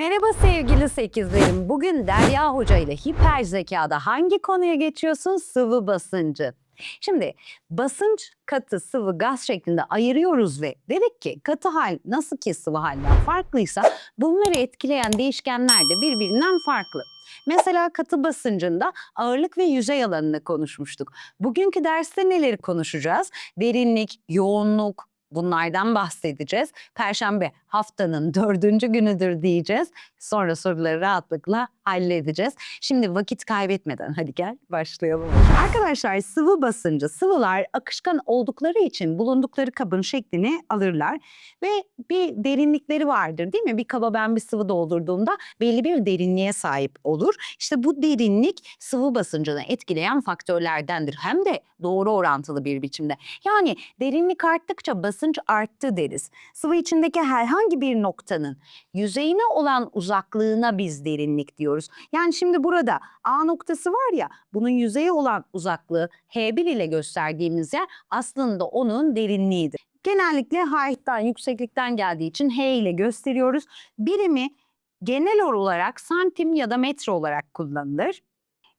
Merhaba sevgili sekizlerim. Bugün Derya Hoca ile hiper zekada hangi konuya geçiyorsun? Sıvı basıncı. Şimdi basınç katı sıvı gaz şeklinde ayırıyoruz ve dedik ki katı hal nasıl ki sıvı halden farklıysa bunları etkileyen değişkenler de birbirinden farklı. Mesela katı basıncında ağırlık ve yüzey alanını konuşmuştuk. Bugünkü derste neleri konuşacağız? Derinlik, yoğunluk, bunlardan bahsedeceğiz. Perşembe haftanın dördüncü günüdür diyeceğiz. Sonra soruları rahatlıkla halledeceğiz. Şimdi vakit kaybetmeden hadi gel başlayalım. Arkadaşlar sıvı basıncı, sıvılar akışkan oldukları için bulundukları kabın şeklini alırlar. Ve bir derinlikleri vardır değil mi? Bir kaba ben bir sıvı doldurduğumda belli bir derinliğe sahip olur. İşte bu derinlik sıvı basıncını etkileyen faktörlerdendir. Hem de doğru orantılı bir biçimde. Yani derinlik arttıkça basınç arttı deriz. Sıvı içindeki herhangi bir noktanın yüzeyine olan uzaklığına biz derinlik diyoruz. Yani şimdi burada A noktası var ya bunun yüzeye olan uzaklığı H1 ile gösterdiğimiz yer aslında onun derinliğidir. Genellikle height'tan, yükseklikten geldiği için H ile gösteriyoruz. Birimi genel olarak santim ya da metre olarak kullanılır.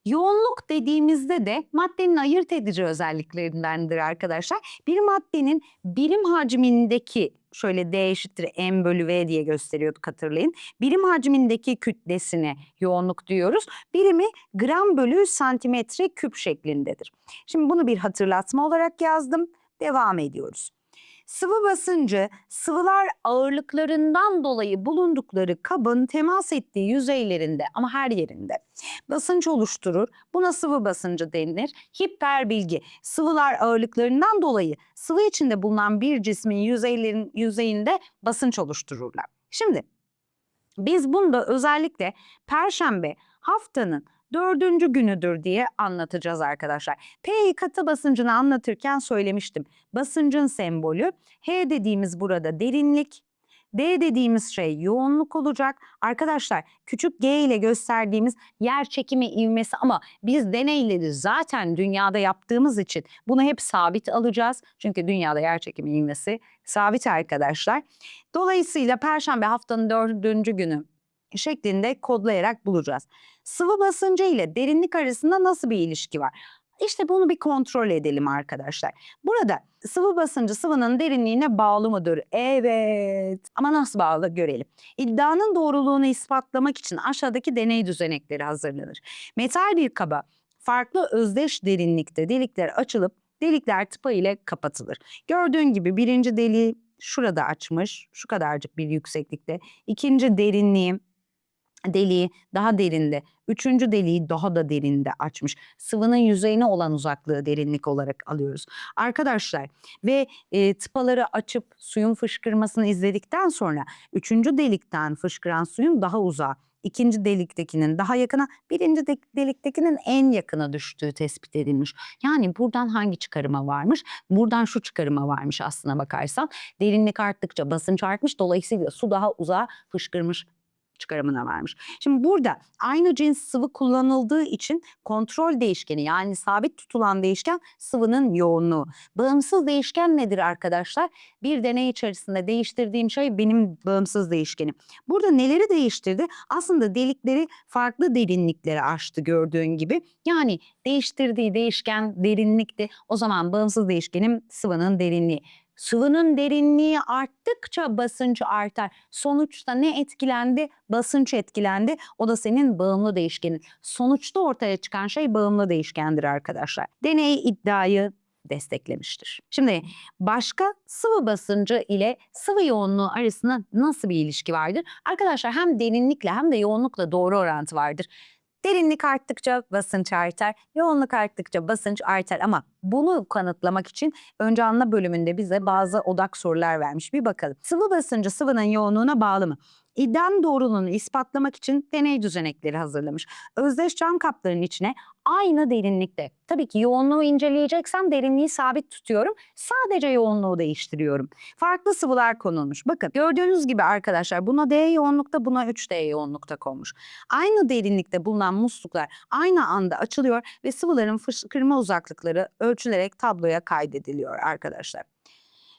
Yoğunluk dediğimizde de maddenin ayırt edici özelliklerindendir arkadaşlar. Bir maddenin birim hacmindeki şöyle D eşittir M bölü V diye gösteriyorduk hatırlayın. Birim hacmindeki kütlesine yoğunluk diyoruz. Birimi gram bölü santimetre küp şeklindedir. Şimdi bunu bir hatırlatma olarak yazdım. Devam ediyoruz. Sıvı basıncı sıvılar ağırlıklarından dolayı bulundukları kabın temas ettiği yüzeylerinde ama her yerinde basınç oluşturur. Buna sıvı basıncı denilir. Hiperbilgi sıvılar ağırlıklarından dolayı sıvı içinde bulunan bir cismin yüzeylerin yüzeyinde basınç oluştururlar. Şimdi biz bunda özellikle perşembe haftanın dördüncü günüdür diye anlatacağız arkadaşlar. P'yi katı basıncını anlatırken söylemiştim. Basıncın sembolü H dediğimiz burada derinlik, D dediğimiz şey yoğunluk olacak. Arkadaşlar küçük G ile gösterdiğimiz yer çekimi ivmesi ama biz deneyleri zaten dünyada yaptığımız için bunu hep sabit alacağız. Çünkü dünyada yer çekimi ivmesi sabit arkadaşlar. Dolayısıyla Perşembe haftanın dördüncü günü şeklinde kodlayarak bulacağız. Sıvı basıncı ile derinlik arasında nasıl bir ilişki var? İşte bunu bir kontrol edelim arkadaşlar. Burada sıvı basıncı sıvının derinliğine bağlı mıdır? Evet. Ama nasıl bağlı görelim. İddianın doğruluğunu ispatlamak için aşağıdaki deney düzenekleri hazırlanır. Metal bir kaba farklı özdeş derinlikte delikler açılıp delikler tıpa ile kapatılır. Gördüğün gibi birinci deliği şurada açmış, şu kadarcık bir yükseklikte. İkinci derinliği deliği daha derinde, üçüncü deliği daha da derinde açmış. Sıvının yüzeyine olan uzaklığı derinlik olarak alıyoruz. Arkadaşlar ve e, tıpaları açıp suyun fışkırmasını izledikten sonra üçüncü delikten fışkıran suyun daha uzağa, ikinci deliktekinin daha yakına, birinci de- deliktekinin en yakına düştüğü tespit edilmiş. Yani buradan hangi çıkarıma varmış? Buradan şu çıkarıma varmış aslına bakarsan. Derinlik arttıkça basınç artmış. Dolayısıyla su daha uzağa fışkırmış çıkarımına varmış. Şimdi burada aynı cins sıvı kullanıldığı için kontrol değişkeni yani sabit tutulan değişken sıvının yoğunluğu. Bağımsız değişken nedir arkadaşlar? Bir deney içerisinde değiştirdiğim şey benim bağımsız değişkenim. Burada neleri değiştirdi? Aslında delikleri farklı derinliklere açtı gördüğün gibi. Yani değiştirdiği değişken derinlikti. O zaman bağımsız değişkenim sıvının derinliği. Sıvının derinliği arttıkça basınç artar. Sonuçta ne etkilendi? Basınç etkilendi. O da senin bağımlı değişkenin. Sonuçta ortaya çıkan şey bağımlı değişkendir arkadaşlar. Deney iddiayı desteklemiştir. Şimdi başka sıvı basıncı ile sıvı yoğunluğu arasında nasıl bir ilişki vardır? Arkadaşlar hem derinlikle hem de yoğunlukla doğru orantı vardır. Derinlik arttıkça basınç artar, yoğunluk arttıkça basınç artar ama bunu kanıtlamak için önce anla bölümünde bize bazı odak sorular vermiş. Bir bakalım. Sıvı basıncı sıvının yoğunluğuna bağlı mı? İddianın doğruluğunu ispatlamak için deney düzenekleri hazırlamış. Özdeş cam kapların içine aynı derinlikte. Tabii ki yoğunluğu inceleyeceksem derinliği sabit tutuyorum. Sadece yoğunluğu değiştiriyorum. Farklı sıvılar konulmuş. Bakın gördüğünüz gibi arkadaşlar buna D yoğunlukta buna 3D yoğunlukta konmuş. Aynı derinlikte bulunan musluklar aynı anda açılıyor ve sıvıların fışkırma uzaklıkları ölçülerek tabloya kaydediliyor arkadaşlar.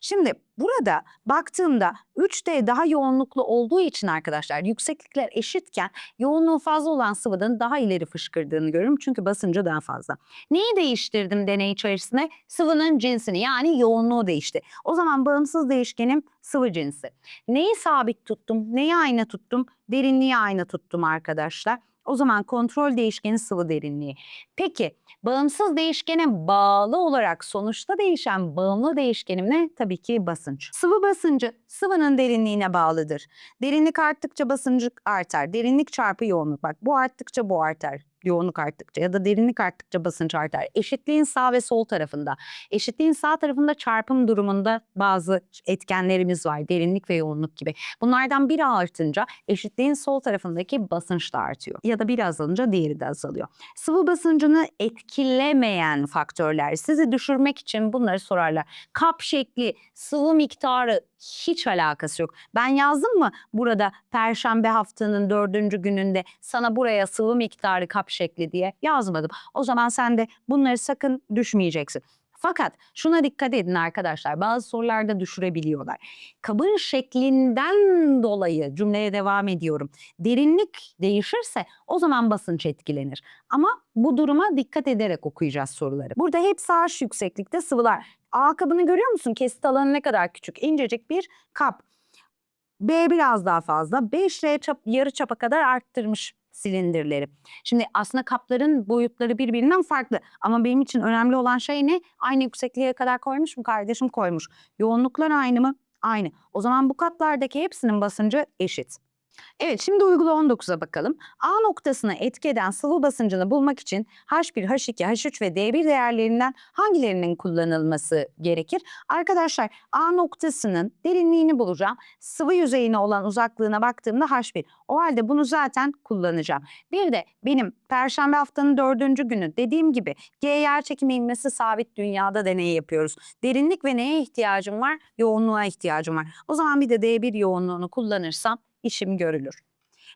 Şimdi burada baktığımda 3D daha yoğunluklu olduğu için arkadaşlar yükseklikler eşitken yoğunluğu fazla olan sıvının daha ileri fışkırdığını görüyorum. Çünkü basıncı daha fazla. Neyi değiştirdim deney içerisinde? Sıvının cinsini yani yoğunluğu değişti. O zaman bağımsız değişkenim sıvı cinsi. Neyi sabit tuttum? Neyi aynı tuttum? Derinliği aynı tuttum arkadaşlar. O zaman kontrol değişkeni sıvı derinliği. Peki bağımsız değişkene bağlı olarak sonuçta değişen bağımlı değişkenim ne? Tabii ki basınç. Sıvı basıncı sıvının derinliğine bağlıdır. Derinlik arttıkça basıncı artar. Derinlik çarpı yoğunluk. Bak bu arttıkça bu artar. Yoğunluk arttıkça ya da derinlik arttıkça basınç artar. Eşitliğin sağ ve sol tarafında. Eşitliğin sağ tarafında çarpım durumunda bazı etkenlerimiz var. Derinlik ve yoğunluk gibi. Bunlardan biri artınca eşitliğin sol tarafındaki basınç da artıyor. Ya da biri azalınca diğeri de azalıyor. Sıvı basıncını etkilemeyen faktörler. Sizi düşürmek için bunları sorarlar. Kap şekli, sıvı miktarı hiç alakası yok. Ben yazdım mı burada perşembe haftanın dördüncü gününde sana buraya sıvı miktarı kap şekli diye yazmadım. O zaman sen de bunları sakın düşmeyeceksin. Fakat şuna dikkat edin arkadaşlar bazı sorularda düşürebiliyorlar. Kabın şeklinden dolayı cümleye devam ediyorum. Derinlik değişirse o zaman basınç etkilenir. Ama bu duruma dikkat ederek okuyacağız soruları. Burada hepsi H yükseklikte sıvılar. A kabını görüyor musun? Kesit alanı ne kadar küçük? İncecik bir kap. B biraz daha fazla. 5R çap, yarı çapa kadar arttırmış silindirleri. Şimdi aslında kapların boyutları birbirinden farklı. Ama benim için önemli olan şey ne? Aynı yüksekliğe kadar koymuş mu kardeşim? Koymuş. Yoğunluklar aynı mı? Aynı. O zaman bu kaplardaki hepsinin basıncı eşit. Evet şimdi uygula 19'a bakalım. A noktasına etki eden sıvı basıncını bulmak için H1, H2, H3 ve D1 değerlerinden hangilerinin kullanılması gerekir? Arkadaşlar A noktasının derinliğini bulacağım. Sıvı yüzeyine olan uzaklığına baktığımda H1. O halde bunu zaten kullanacağım. Bir de benim Perşembe haftanın dördüncü günü dediğim gibi G yer çekimi ivmesi sabit dünyada deneyi yapıyoruz. Derinlik ve neye ihtiyacım var? Yoğunluğa ihtiyacım var. O zaman bir de D1 yoğunluğunu kullanırsam işim görülür.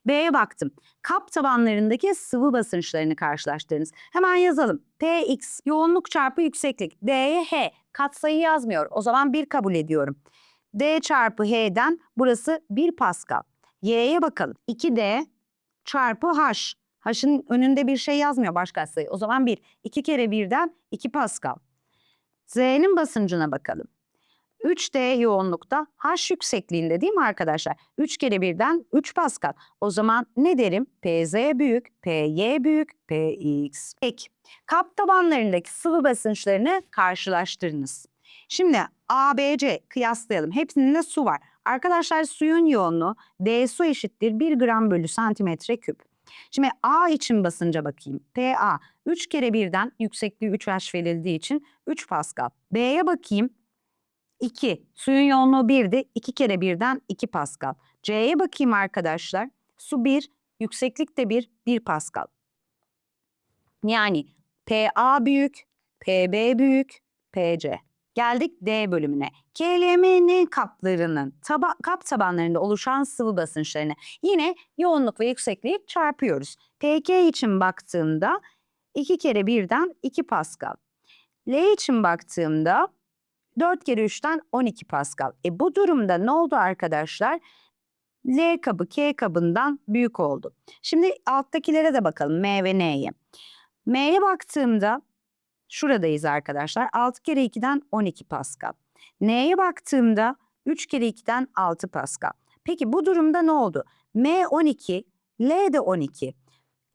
B'ye baktım. Kap tabanlarındaki sıvı basınçlarını karşılaştırınız. Hemen yazalım. Px yoğunluk çarpı yükseklik. D'ye H. Katsayı yazmıyor. O zaman 1 kabul ediyorum. D çarpı H'den burası 1 Pascal. Y'ye bakalım. 2D çarpı H. H'ın önünde bir şey yazmıyor başka sayı. O zaman 1. 2 kere 1'den 2 Pascal. Z'nin basıncına bakalım. 3D yoğunlukta H yüksekliğinde değil mi arkadaşlar? 3 kere 1'den 3 Pascal. O zaman ne derim? PZ büyük, PY büyük, PX. Peki, kap tabanlarındaki sıvı basınçlarını karşılaştırınız. Şimdi ABC kıyaslayalım. Hepsinde su var. Arkadaşlar suyun yoğunluğu D su eşittir 1 gram bölü santimetre küp. Şimdi A için basınca bakayım. PA 3 kere 1'den yüksekliği 3H verildiği için 3 Pascal. B'ye bakayım. 2. Suyun yoğunluğu 1'di. 2 kere 1'den 2 Pascal. C'ye bakayım arkadaşlar. Su 1, yükseklik de 1, 1 Pascal. Yani PA büyük, PB büyük, PC. Geldik D bölümüne. KLMN kaplarının taba kap tabanlarında oluşan sıvı basınçlarını yine yoğunluk ve yüksekliği çarpıyoruz. PK için baktığımda 2 kere 1'den 2 Pascal. L için baktığımda 4 kere 3'ten 12 Pascal. E bu durumda ne oldu arkadaşlar? L kabı K kabından büyük oldu. Şimdi alttakilere de bakalım M ve N'ye. M'ye baktığımda şuradayız arkadaşlar. 6 kere 2'den 12 Pascal. N'ye baktığımda 3 kere 2'den 6 Pascal. Peki bu durumda ne oldu? M 12, L de 12.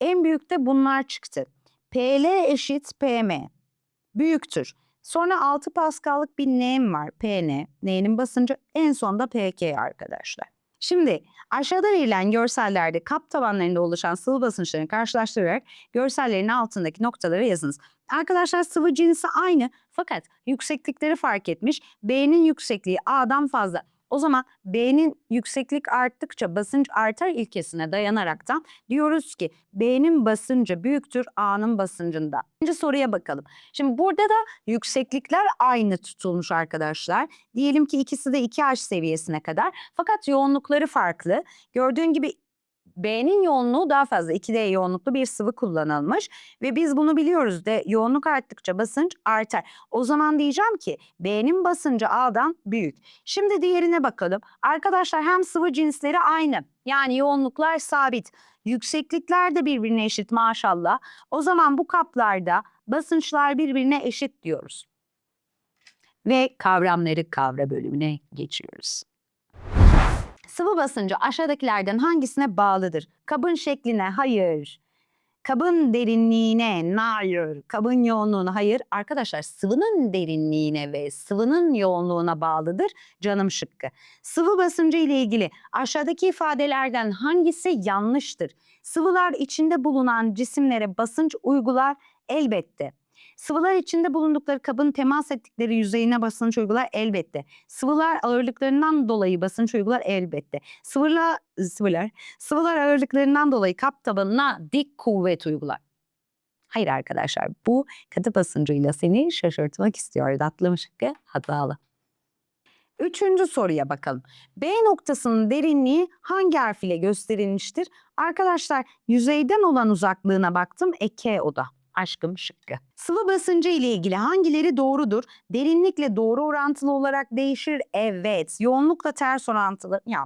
En büyük de bunlar çıktı. PL eşit PM. Büyüktür. Sonra 6 Pascal'lık bir N'm var. PN. N'nin basıncı en sonda PK arkadaşlar. Şimdi aşağıda verilen görsellerde kap tabanlarında oluşan sıvı basınçlarını karşılaştırarak görsellerin altındaki noktaları yazınız. Arkadaşlar sıvı cinsi aynı fakat yükseklikleri fark etmiş. B'nin yüksekliği A'dan fazla. O zaman B'nin yükseklik arttıkça basınç artar ilkesine dayanaraktan diyoruz ki B'nin basıncı büyüktür A'nın basıncında. İkinci soruya bakalım. Şimdi burada da yükseklikler aynı tutulmuş arkadaşlar. Diyelim ki ikisi de 2H seviyesine kadar fakat yoğunlukları farklı. Gördüğün gibi B'nin yoğunluğu daha fazla 2D yoğunluklu bir sıvı kullanılmış ve biz bunu biliyoruz de yoğunluk arttıkça basınç artar. O zaman diyeceğim ki B'nin basıncı A'dan büyük. Şimdi diğerine bakalım. Arkadaşlar hem sıvı cinsleri aynı yani yoğunluklar sabit. Yükseklikler de birbirine eşit maşallah. O zaman bu kaplarda basınçlar birbirine eşit diyoruz. Ve kavramları kavra bölümüne geçiyoruz. Sıvı basıncı aşağıdakilerden hangisine bağlıdır? Kabın şekline hayır. Kabın derinliğine hayır. Kabın yoğunluğuna hayır. Arkadaşlar sıvının derinliğine ve sıvının yoğunluğuna bağlıdır. Canım şıkkı. Sıvı basıncı ile ilgili aşağıdaki ifadelerden hangisi yanlıştır? Sıvılar içinde bulunan cisimlere basınç uygular elbette. Sıvılar içinde bulundukları kabın temas ettikleri yüzeyine basınç uygular elbette. Sıvılar ağırlıklarından dolayı basınç uygular elbette. Sıvılar, sıvılar, sıvılar ağırlıklarından dolayı kap tabanına dik kuvvet uygular. Hayır arkadaşlar bu katı basıncıyla seni şaşırtmak istiyor. Tatlı şıkkı hatalı. Üçüncü soruya bakalım. B noktasının derinliği hangi harf ile gösterilmiştir? Arkadaşlar yüzeyden olan uzaklığına baktım. Eke o da. Aşkım şıkkı. Sıvı basıncı ile ilgili hangileri doğrudur? Derinlikle doğru orantılı olarak değişir. Evet. Yoğunlukla ters orantılı. Ya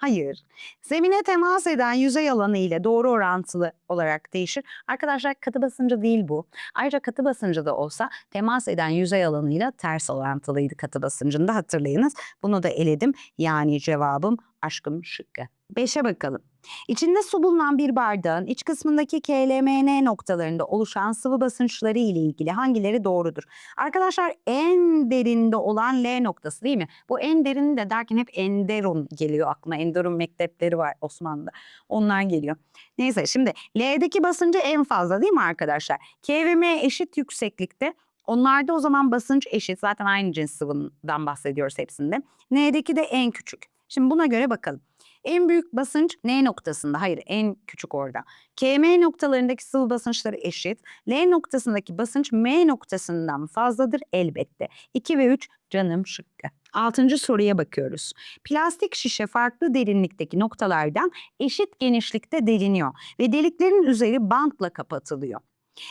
Hayır. Zemine temas eden yüzey alanı ile doğru orantılı olarak değişir. Arkadaşlar katı basıncı değil bu. Ayrıca katı basıncı da olsa temas eden yüzey alanıyla ters orantılıydı katı basıncında hatırlayınız. Bunu da eledim. Yani cevabım aşkım şıkkı. Beşe bakalım. İçinde su bulunan bir bardağın iç kısmındaki KLMN noktalarında oluşan sıvı basınçları ile ilgili hangileri doğrudur? Arkadaşlar en derinde olan L noktası değil mi? Bu en derin de derken hep Enderun geliyor aklıma. Enderun mektepleri var Osmanlı'da. Onlar geliyor. Neyse şimdi L'deki basıncı en fazla değil mi arkadaşlar? K ve M eşit yükseklikte. Onlarda o zaman basınç eşit. Zaten aynı cins sıvıdan bahsediyoruz hepsinde. N'deki de en küçük. Şimdi buna göre bakalım. En büyük basınç N noktasında. Hayır en küçük orada. KM noktalarındaki sıvı basınçları eşit. L noktasındaki basınç M noktasından fazladır elbette. 2 ve 3 canım şıkkı. Altıncı soruya bakıyoruz. Plastik şişe farklı derinlikteki noktalardan eşit genişlikte deliniyor ve deliklerin üzeri bantla kapatılıyor.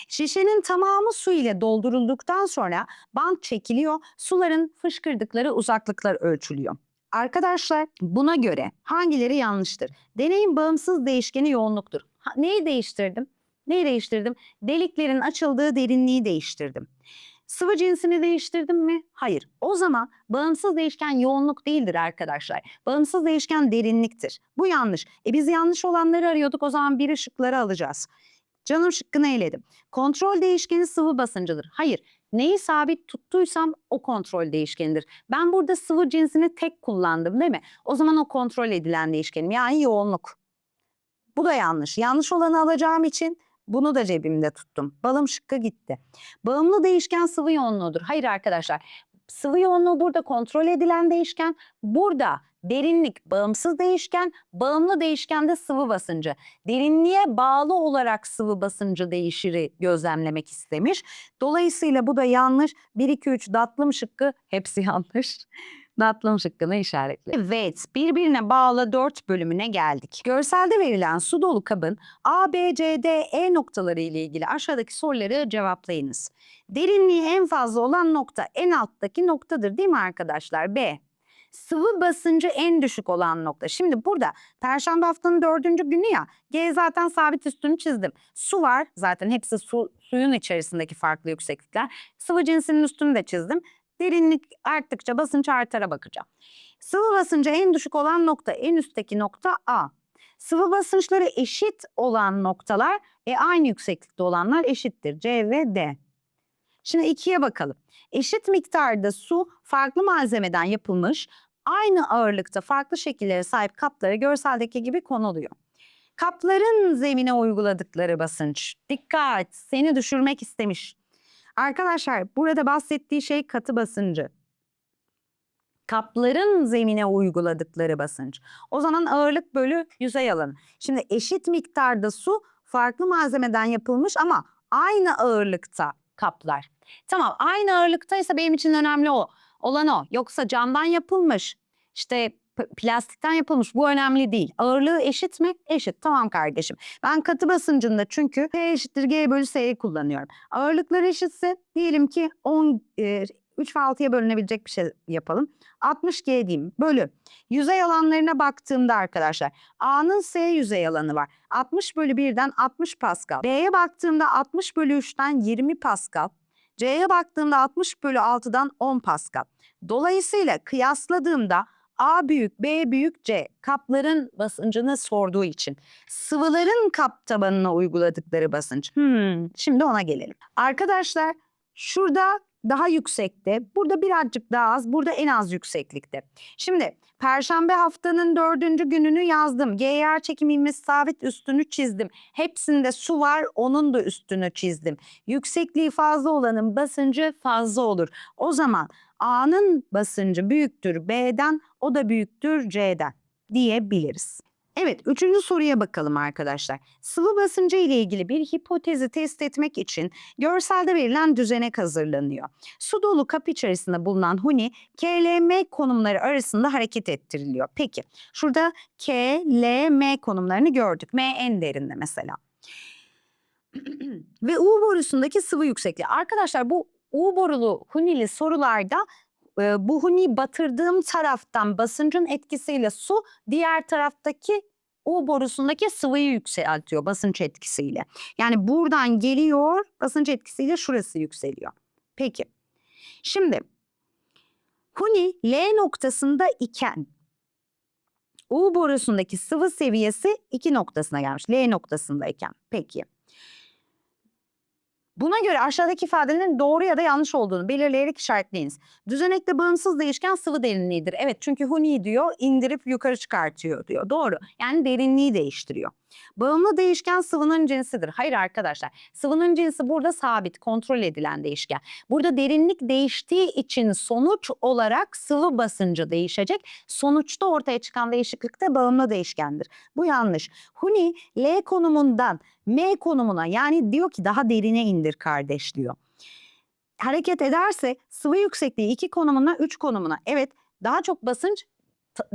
Şişenin tamamı su ile doldurulduktan sonra bant çekiliyor, suların fışkırdıkları uzaklıklar ölçülüyor. Arkadaşlar buna göre hangileri yanlıştır? Deneyin bağımsız değişkeni yoğunluktur. Ha, neyi değiştirdim? Neyi değiştirdim? Deliklerin açıldığı derinliği değiştirdim. Sıvı cinsini değiştirdim mi? Hayır. O zaman bağımsız değişken yoğunluk değildir arkadaşlar. Bağımsız değişken derinliktir. Bu yanlış. E biz yanlış olanları arıyorduk o zaman bir ışıkları alacağız. Canım şıkkını eledim. Kontrol değişkeni sıvı basıncıdır. Hayır. Neyi sabit tuttuysam o kontrol değişkenidir. Ben burada sıvı cinsini tek kullandım değil mi? O zaman o kontrol edilen değişkenim yani yoğunluk. Bu da yanlış. Yanlış olanı alacağım için bunu da cebimde tuttum. Balım şıkkı gitti. Bağımlı değişken sıvı yoğunluğudur. Hayır arkadaşlar. Sıvı yoğunluğu burada kontrol edilen değişken. Burada derinlik bağımsız değişken, bağımlı değişken de sıvı basıncı. Derinliğe bağlı olarak sıvı basıncı değişiri gözlemlemek istemiş. Dolayısıyla bu da yanlış. 1, 2, 3 datlım şıkkı hepsi yanlış. Datlım şıkkını işaretle. Evet, birbirine bağlı dört bölümüne geldik. Görselde verilen su dolu kabın A, B, C, D, E noktaları ile ilgili aşağıdaki soruları cevaplayınız. Derinliği en fazla olan nokta en alttaki noktadır değil mi arkadaşlar? B. Sıvı basıncı en düşük olan nokta. Şimdi burada Perşembe haftanın dördüncü günü ya. G zaten sabit üstünü çizdim. Su var zaten hepsi su, suyun içerisindeki farklı yükseklikler. Sıvı cinsinin üstünü de çizdim. Derinlik arttıkça basınç artara bakacağım. Sıvı basıncı en düşük olan nokta en üstteki nokta A. Sıvı basınçları eşit olan noktalar e, aynı yükseklikte olanlar eşittir. C ve D. Şimdi ikiye bakalım. Eşit miktarda su farklı malzemeden yapılmış, aynı ağırlıkta farklı şekillere sahip kaplara görseldeki gibi konuluyor. Kapların zemine uyguladıkları basınç. Dikkat! Seni düşürmek istemiş. Arkadaşlar burada bahsettiği şey katı basıncı. Kapların zemine uyguladıkları basınç. O zaman ağırlık bölü yüzey alanı. Şimdi eşit miktarda su farklı malzemeden yapılmış ama aynı ağırlıkta kaplar. Tamam aynı ağırlıktaysa benim için önemli o. Olan o. Yoksa camdan yapılmış işte plastikten yapılmış. Bu önemli değil. Ağırlığı eşit mi? Eşit. Tamam kardeşim. Ben katı basıncında çünkü P eşittir G bölü S'yi kullanıyorum. Ağırlıklar eşitse diyelim ki 10 e, 3 ve 6'ya bölünebilecek bir şey yapalım. 60 G diyeyim. Bölü. Yüzey alanlarına baktığımda arkadaşlar A'nın S yüzey alanı var. 60 bölü 1'den 60 Pascal. B'ye baktığımda 60 bölü 3'ten 20 Pascal. C'ye baktığımda 60 bölü 6'dan 10 Pascal. Dolayısıyla kıyasladığımda A büyük, B büyük, C kapların basıncını sorduğu için sıvıların kap tabanına uyguladıkları basınç. Hmm, şimdi ona gelelim. Arkadaşlar şurada daha yüksekte, burada birazcık daha az, burada en az yükseklikte. Şimdi Perşembe haftanın dördüncü gününü yazdım. G yer çekimi ivmesi sabit üstünü çizdim. Hepsinde su var, onun da üstünü çizdim. Yüksekliği fazla olanın basıncı fazla olur. O zaman A'nın basıncı büyüktür B'den, o da büyüktür C'den diyebiliriz. Evet, üçüncü soruya bakalım arkadaşlar. Sıvı basıncı ile ilgili bir hipotezi test etmek için görselde verilen düzenek hazırlanıyor. Su dolu kap içerisinde bulunan huni KLM konumları arasında hareket ettiriliyor. Peki, şurada K, L, M konumlarını gördük. M en derinde mesela. Ve U borusundaki sıvı yüksekliği. Arkadaşlar bu U borulu hunili sorularda e, bu huni batırdığım taraftan basıncın etkisiyle su diğer taraftaki U borusundaki sıvıyı yükseltiyor basınç etkisiyle. Yani buradan geliyor basınç etkisiyle şurası yükseliyor. Peki. Şimdi huni L noktasında iken U borusundaki sıvı seviyesi 2 noktasına gelmiş. L noktasındayken. Peki. Buna göre aşağıdaki ifadelerin doğru ya da yanlış olduğunu belirleyerek işaretleyiniz. Düzenekte bağımsız değişken sıvı derinliğidir. Evet çünkü huni diyor indirip yukarı çıkartıyor diyor. Doğru. Yani derinliği değiştiriyor. Bağımlı değişken sıvının cinsidir. Hayır arkadaşlar. Sıvının cinsi burada sabit, kontrol edilen değişken. Burada derinlik değiştiği için sonuç olarak sıvı basıncı değişecek. Sonuçta ortaya çıkan değişiklik de bağımlı değişkendir. Bu yanlış. Huni L konumundan M konumuna yani diyor ki daha derine indir kardeş diyor. Hareket ederse sıvı yüksekliği 2 konumuna 3 konumuna evet daha çok basınç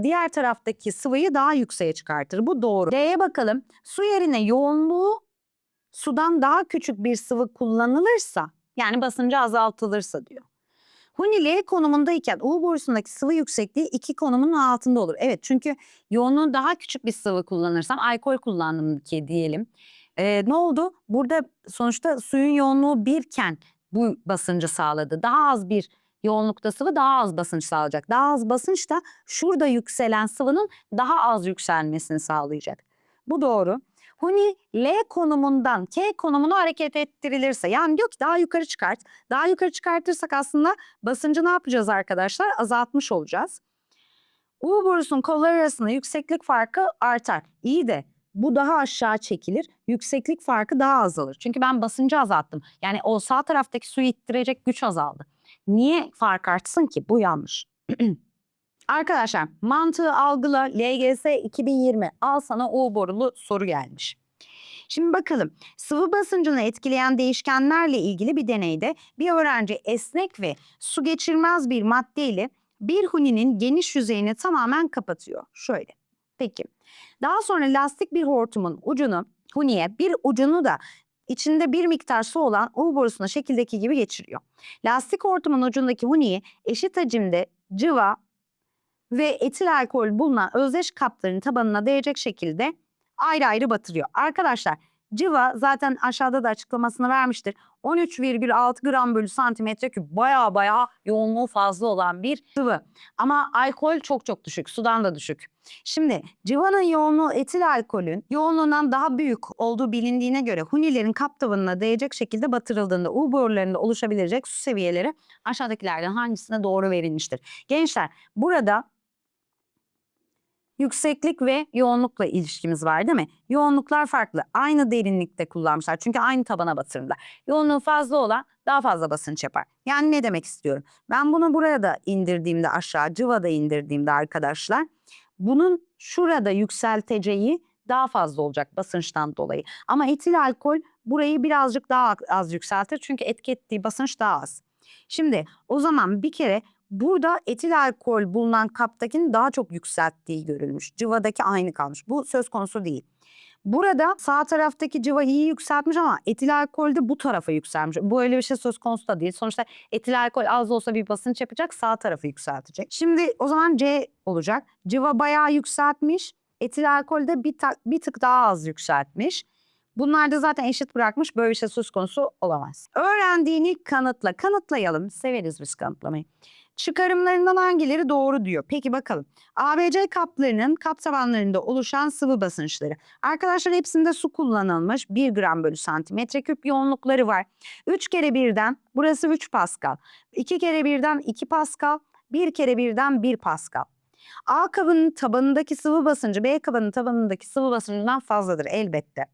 diğer taraftaki sıvıyı daha yükseğe çıkartır. Bu doğru. D'ye bakalım. Su yerine yoğunluğu sudan daha küçük bir sıvı kullanılırsa yani basıncı azaltılırsa diyor. Huni L konumundayken U borusundaki sıvı yüksekliği iki konumun altında olur. Evet çünkü yoğunluğu daha küçük bir sıvı kullanırsam alkol kullandım ki diyelim. Ee, ne oldu? Burada sonuçta suyun yoğunluğu birken bu basıncı sağladı. Daha az bir yoğunlukta sıvı daha az basınç sağlayacak. Daha az basınç da şurada yükselen sıvının daha az yükselmesini sağlayacak. Bu doğru. Huni L konumundan K konumuna hareket ettirilirse yani diyor ki daha yukarı çıkart. Daha yukarı çıkartırsak aslında basıncı ne yapacağız arkadaşlar? Azaltmış olacağız. U borusunun kolları arasında yükseklik farkı artar. İyi de bu daha aşağı çekilir. Yükseklik farkı daha azalır. Çünkü ben basıncı azalttım. Yani o sağ taraftaki suyu ittirecek güç azaldı. Niye fark artsın ki? Bu yanlış. Arkadaşlar mantığı algıla LGS 2020 al sana U borulu soru gelmiş. Şimdi bakalım sıvı basıncını etkileyen değişkenlerle ilgili bir deneyde bir öğrenci esnek ve su geçirmez bir maddeyle bir huninin geniş yüzeyini tamamen kapatıyor. Şöyle. Peki. Daha sonra lastik bir hortumun ucunu huniye bir ucunu da içinde bir miktar su olan U borusuna şekildeki gibi geçiriyor. Lastik hortumun ucundaki huniyi eşit hacimde cıva ve etil alkol bulunan özdeş kapların tabanına değecek şekilde ayrı ayrı batırıyor. Arkadaşlar cıva zaten aşağıda da açıklamasını vermiştir. 13,6 gram bölü santimetre küp baya baya yoğunluğu fazla olan bir sıvı. Ama alkol çok çok düşük, sudan da düşük. Şimdi civanın yoğunluğu etil alkolün yoğunluğundan daha büyük olduğu bilindiğine göre hunilerin kap tabanına değecek şekilde batırıldığında U borularında oluşabilecek su seviyeleri aşağıdakilerden hangisine doğru verilmiştir? Gençler burada yükseklik ve yoğunlukla ilişkimiz var değil mi? Yoğunluklar farklı. Aynı derinlikte kullanmışlar. Çünkü aynı tabana batırırlar. Yoğunluğu fazla olan daha fazla basınç yapar. Yani ne demek istiyorum? Ben bunu buraya da indirdiğimde aşağı, cıvada indirdiğimde arkadaşlar bunun şurada yükselteceği daha fazla olacak basınçtan dolayı. Ama etil alkol burayı birazcık daha az yükseltir çünkü etki ettiği basınç daha az. Şimdi o zaman bir kere burada etil alkol bulunan kaptakinin daha çok yükselttiği görülmüş. Cıvadaki aynı kalmış. Bu söz konusu değil. Burada sağ taraftaki cıva iyi yükseltmiş ama etil alkol de bu tarafa yükselmiş. Bu öyle bir şey söz konusu da değil. Sonuçta etil alkol az olsa bir basınç yapacak sağ tarafı yükseltecek. Şimdi o zaman C olacak. Cıva bayağı yükseltmiş. Etil alkol de bir, bir tık daha az yükseltmiş. Bunlar da zaten eşit bırakmış. Böyle bir şey söz konusu olamaz. Öğrendiğini kanıtla. Kanıtlayalım. Severiz biz kanıtlamayı. Çıkarımlarından hangileri doğru diyor. Peki bakalım. ABC kaplarının kap tabanlarında oluşan sıvı basınçları. Arkadaşlar hepsinde su kullanılmış. 1 gram bölü santimetre küp yoğunlukları var. 3 kere birden burası 3 Pascal. 2 kere birden 2 Pascal. 1 kere birden 1 Pascal. A kabının tabanındaki sıvı basıncı B kabının tabanındaki sıvı basıncından fazladır elbette.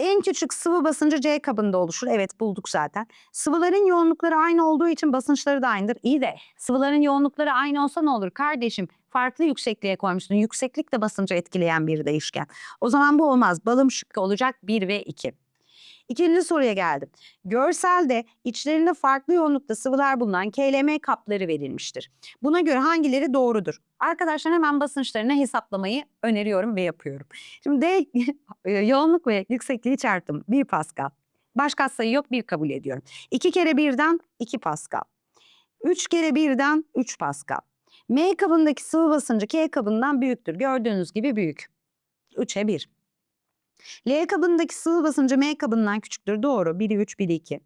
En küçük sıvı basıncı C kabında oluşur. Evet bulduk zaten. Sıvıların yoğunlukları aynı olduğu için basınçları da aynıdır. İyi de sıvıların yoğunlukları aynı olsa ne olur kardeşim? Farklı yüksekliğe koymuşsun. Yükseklik de basıncı etkileyen bir değişken. O zaman bu olmaz. Balım şıkkı olacak 1 ve 2. İkinci soruya geldim. Görselde içlerinde farklı yoğunlukta sıvılar bulunan KLM kapları verilmiştir. Buna göre hangileri doğrudur? Arkadaşlar hemen basınçlarını hesaplamayı öneriyorum ve yapıyorum. Şimdi D e, yoğunluk ve yüksekliği çarptım. 1 Pascal. Başka sayı yok 1 kabul ediyorum. 2 kere birden 2 Pascal. 3 kere birden 3 Pascal. M kabındaki sıvı basıncı K kabından büyüktür. Gördüğünüz gibi büyük. 3'e 1. L kabındaki sıvı basıncı M kabından küçüktür. Doğru. Biri 3, biri 2.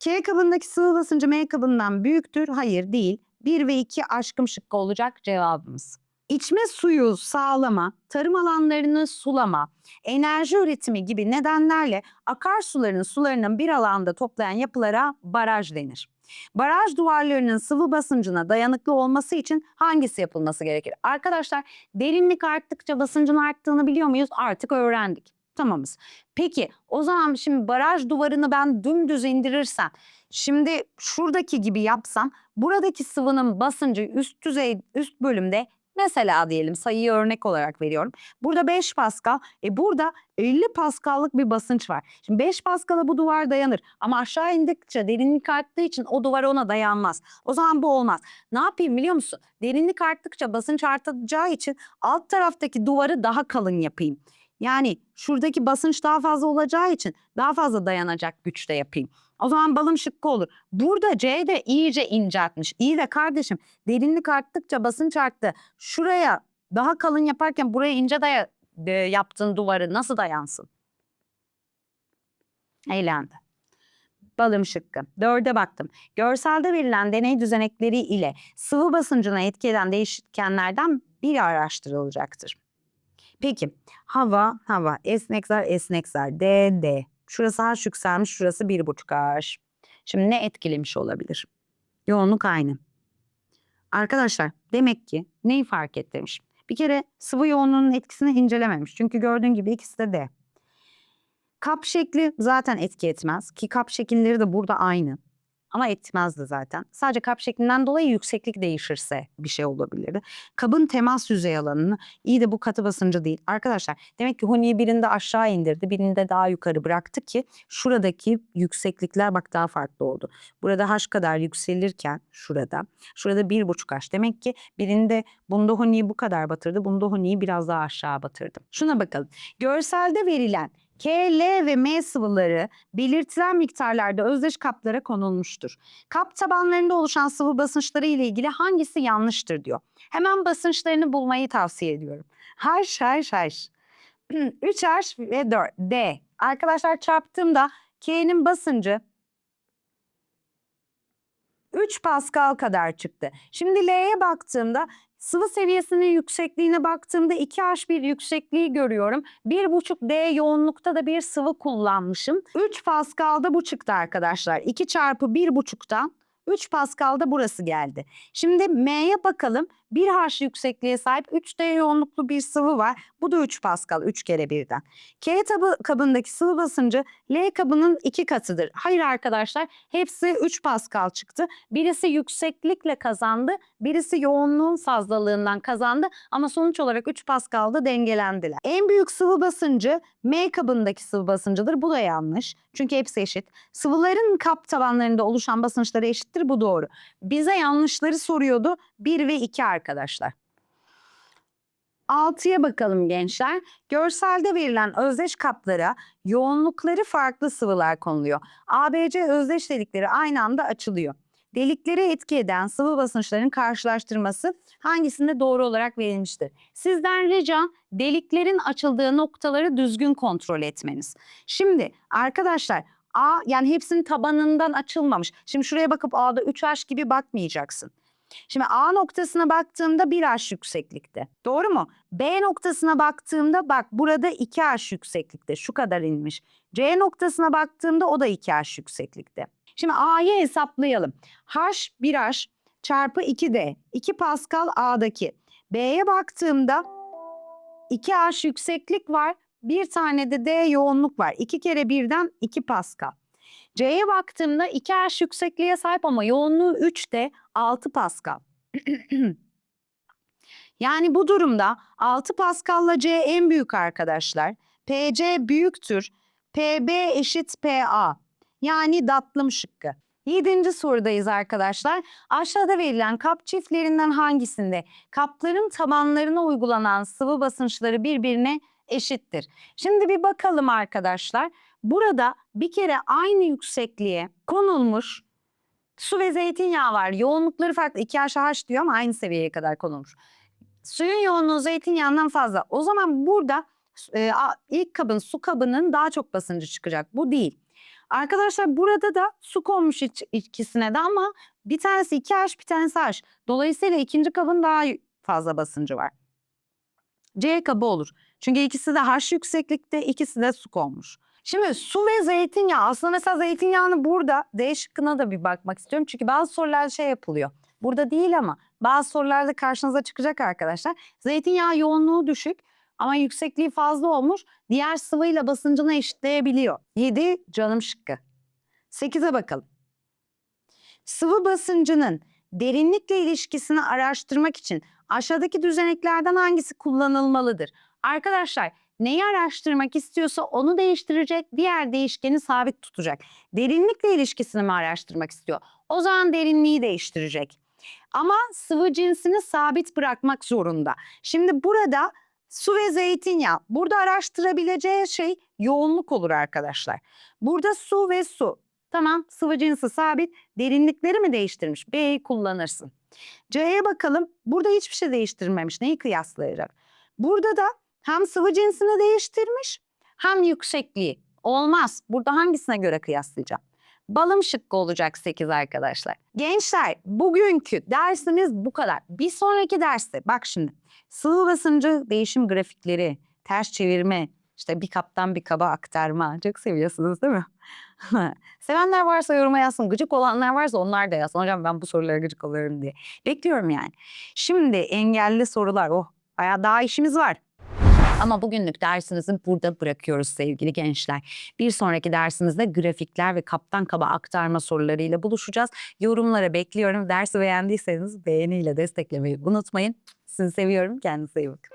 K kabındaki sıvı basıncı M kabından büyüktür. Hayır değil. 1 ve 2 aşkım şıkkı olacak cevabımız. İçme suyu sağlama, tarım alanlarını sulama, enerji üretimi gibi nedenlerle akarsuların sularının bir alanda toplayan yapılara baraj denir. Baraj duvarlarının sıvı basıncına dayanıklı olması için hangisi yapılması gerekir? Arkadaşlar derinlik arttıkça basıncın arttığını biliyor muyuz? Artık öğrendik. Tamamız. Peki o zaman şimdi baraj duvarını ben dümdüz indirirsem, şimdi şuradaki gibi yapsam buradaki sıvının basıncı üst düzey üst bölümde mesela diyelim sayıyı örnek olarak veriyorum. Burada 5 Pascal, e burada 50 Pascal'lık bir basınç var. Şimdi 5 Pascal'a bu duvar dayanır ama aşağı indikçe derinlik arttığı için o duvar ona dayanmaz. O zaman bu olmaz. Ne yapayım biliyor musun? Derinlik arttıkça basınç artacağı için alt taraftaki duvarı daha kalın yapayım. Yani şuradaki basınç daha fazla olacağı için daha fazla dayanacak güçte yapayım. O zaman balım şıkkı olur. Burada C de iyice inceltmiş. İyi de kardeşim derinlik arttıkça basınç arttı. Şuraya daha kalın yaparken buraya ince daya, e, yaptığın duvarı nasıl dayansın? Eğlendi. Balım şıkkı. Dörde baktım. Görselde verilen deney düzenekleri ile sıvı basıncına etki eden değişkenlerden biri araştırılacaktır. Peki hava hava esnekler esnekler D D. Şurası H yükselmiş şurası bir buçuk H. Şimdi ne etkilemiş olabilir? Yoğunluk aynı. Arkadaşlar demek ki neyi fark ettirmiş? Bir kere sıvı yoğunluğunun etkisini incelememiş. Çünkü gördüğün gibi ikisi de D. Kap şekli zaten etki etmez ki kap şekilleri de burada aynı. Ama etmezdi zaten. Sadece kap şeklinden dolayı yükseklik değişirse bir şey olabilirdi. Kabın temas yüzey alanını iyi de bu katı basıncı değil. Arkadaşlar demek ki Huni'yi birinde aşağı indirdi, birinde daha yukarı bıraktı ki şuradaki yükseklikler bak daha farklı oldu. Burada H kadar yükselirken şurada, şurada bir buçuk H. Demek ki birinde bunda Huni'yi bu kadar batırdı, bunda Huni'yi biraz daha aşağı batırdı. Şuna bakalım. Görselde verilen K, L ve M sıvıları belirtilen miktarlarda özdeş kaplara konulmuştur. Kap tabanlarında oluşan sıvı basınçları ile ilgili hangisi yanlıştır diyor. Hemen basınçlarını bulmayı tavsiye ediyorum. H, H, H. 3 H ve 4 D. Arkadaşlar çarptığımda K'nin basıncı 3 Pascal kadar çıktı. Şimdi L'ye baktığımda sıvı seviyesinin yüksekliğine baktığımda 2H bir yüksekliği görüyorum. 1,5 D yoğunlukta da bir sıvı kullanmışım. 3 Pascal'da bu çıktı arkadaşlar. 2 çarpı 1,5'tan 3 Pascal'da burası geldi. Şimdi M'ye bakalım. 1H yüksekliğe sahip 3D yoğunluklu bir sıvı var. Bu da 3 Pascal 3 kere birden. K tabı, kabındaki sıvı basıncı L kabının 2 katıdır. Hayır arkadaşlar hepsi 3 Pascal çıktı. Birisi yükseklikle kazandı, birisi yoğunluğun fazlalığından kazandı ama sonuç olarak 3 Pascal'da dengelendiler. En büyük sıvı basıncı M kabındaki sıvı basıncıdır. Bu da yanlış. Çünkü hepsi eşit. Sıvıların kap tabanlarında oluşan basınçları eşittir. Bu doğru. Bize yanlışları soruyordu. 1 ve 2 arkadaşlar. 6'ya bakalım gençler. Görselde verilen özdeş kaplara yoğunlukları farklı sıvılar konuluyor. ABC özdeş delikleri aynı anda açılıyor. Deliklere etki eden sıvı basınçların karşılaştırması hangisinde doğru olarak verilmiştir? Sizden ricam deliklerin açıldığı noktaları düzgün kontrol etmeniz. Şimdi arkadaşlar A yani hepsinin tabanından açılmamış. Şimdi şuraya bakıp A'da 3H gibi bakmayacaksın. Şimdi A noktasına baktığımda 1H yükseklikte. Doğru mu? B noktasına baktığımda bak burada 2H yükseklikte. Şu kadar inmiş. C noktasına baktığımda o da 2H yükseklikte. Şimdi A'yı hesaplayalım. H 1H çarpı 2D. 2 Pascal A'daki. B'ye baktığımda 2H yükseklik var. Bir tane de D yoğunluk var. 2 kere birden 2 Pascal. C'ye baktığımda 2H yüksekliğe sahip ama yoğunluğu 3 de 6 Pascal. yani bu durumda 6 Pascal'la C en büyük arkadaşlar. PC büyüktür. PB eşit PA. Yani datlım şıkkı. Yedinci sorudayız arkadaşlar. Aşağıda verilen kap çiftlerinden hangisinde kapların tabanlarına uygulanan sıvı basınçları birbirine eşittir? Şimdi bir bakalım arkadaşlar. Burada bir kere aynı yüksekliğe konulmuş su ve zeytinyağı var. Yoğunlukları farklı. 2 HH diyor ama aynı seviyeye kadar konulmuş. Suyun yoğunluğu zeytinyağından fazla. O zaman burada e, ilk kabın su kabının daha çok basıncı çıkacak. Bu değil. Arkadaşlar burada da su konmuş ikisine de ama bir tanesi 2H bir tanesi H. Dolayısıyla ikinci kabın daha fazla basıncı var. C kabı olur. Çünkü ikisi de H yükseklikte, ikisi de su konmuş. Şimdi su ve zeytinyağı aslında mesela zeytinyağını burada D şıkkına da bir bakmak istiyorum. Çünkü bazı sorularda şey yapılıyor. Burada değil ama bazı sorularda karşınıza çıkacak arkadaşlar. Zeytinyağı yoğunluğu düşük ama yüksekliği fazla olmuş. Diğer sıvıyla basıncını eşitleyebiliyor. 7 canım şıkkı. 8'e bakalım. Sıvı basıncının derinlikle ilişkisini araştırmak için aşağıdaki düzeneklerden hangisi kullanılmalıdır? Arkadaşlar neyi araştırmak istiyorsa onu değiştirecek, diğer değişkeni sabit tutacak. Derinlikle ilişkisini mi araştırmak istiyor? O zaman derinliği değiştirecek. Ama sıvı cinsini sabit bırakmak zorunda. Şimdi burada su ve zeytinyağı. Burada araştırabileceği şey yoğunluk olur arkadaşlar. Burada su ve su. Tamam sıvı cinsi sabit. Derinlikleri mi değiştirmiş? B'yi kullanırsın. C'ye bakalım. Burada hiçbir şey değiştirmemiş. Neyi kıyaslayacak? Burada da hem sıvı cinsini değiştirmiş hem yüksekliği. Olmaz. Burada hangisine göre kıyaslayacağım? Balım şıkkı olacak 8 arkadaşlar. Gençler bugünkü dersimiz bu kadar. Bir sonraki derste bak şimdi sıvı basıncı değişim grafikleri, ters çevirme, işte bir kaptan bir kaba aktarma. Çok seviyorsunuz değil mi? Sevenler varsa yoruma yazsın. Gıcık olanlar varsa onlar da yazsın. Hocam ben bu sorulara gıcık oluyorum diye. Bekliyorum yani. Şimdi engelli sorular. Oh daha işimiz var. Ama bugünlük dersinizi burada bırakıyoruz sevgili gençler. Bir sonraki dersimizde grafikler ve kaptan kaba aktarma sorularıyla buluşacağız. Yorumlara bekliyorum. Dersi beğendiyseniz beğeniyle desteklemeyi unutmayın. Sizi seviyorum. Kendinize iyi bakın.